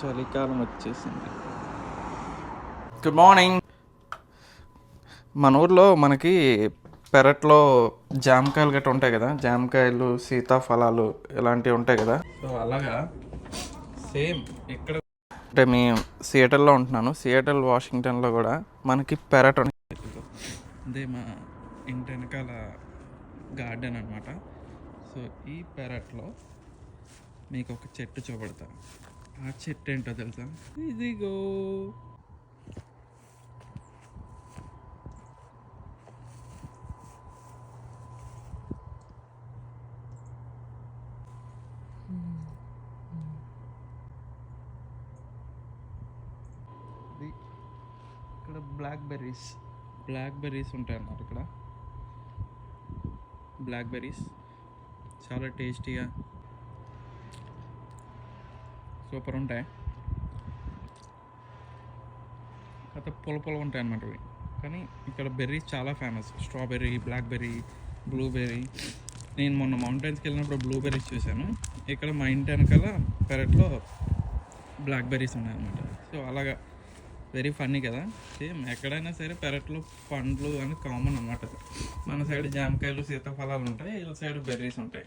చలికాలం వచ్చేసింది. Good morning మన ఊర్లో మనకి పెరట్లో జామకాయలు గట్రా ఉంటాయి కదా? జామకాయలు సీతాఫలాలు ఇలాంటివి ఉంటాయి కదా? సో అలాగా? సేమ్ ఇక్కడ అంటే మేము సియేటర్లో ఉంటున్నాను. సియేటర్ వాషింగ్టన్లో కూడా మనకి పెరట్ ఉంటుంది అదే మా ఇంటి వెనకాల గార్డెన్ అనమాట సో ఈ పెరట్లో మీకు ఒక చెట్టు చూపెడతా ఆ చెట్టు ఏంటో తెలుసా ఇదిగో ఇది ఇక్కడ బ్లాక్ బెర్రీస్ బ్లాక్ బెర్రీస్ ఉంటాయి అన్నమాట ఇక్కడ. బ్లాక్ బెర్రీస్ చాలా టేస్టీగా సూపర్ ఉంటాయి. కాకపోతే పొల పొల ఉంటాయి అన్నమాట ఇవి కానీ ఇక్కడ బెర్రీస్ చాలా ఫేమస్. Strawberry blackberry blueberry. నేను మొన్న మౌంటైన్స్కి వెళ్ళినప్పుడు బ్లూబెర్రీస్ చూశాను. ఇక్కడ మా ఇంటి వెనకాల పెరట్లో బ్లాక్ బెర్రీస్ ఉన్నాయన్నమాట. సో అలాగా వెరీ ఫన్నీ కదా. సేమ్ ఎక్కడైనా సరే పెరట్లో పండ్లు అని కామన్ అన్నమాట. మన సైడ్ జామకాయలు సీతాఫలాలు ఉంటాయి. వీళ్ళ సైడ్ బెర్రీస్ ఉంటాయి.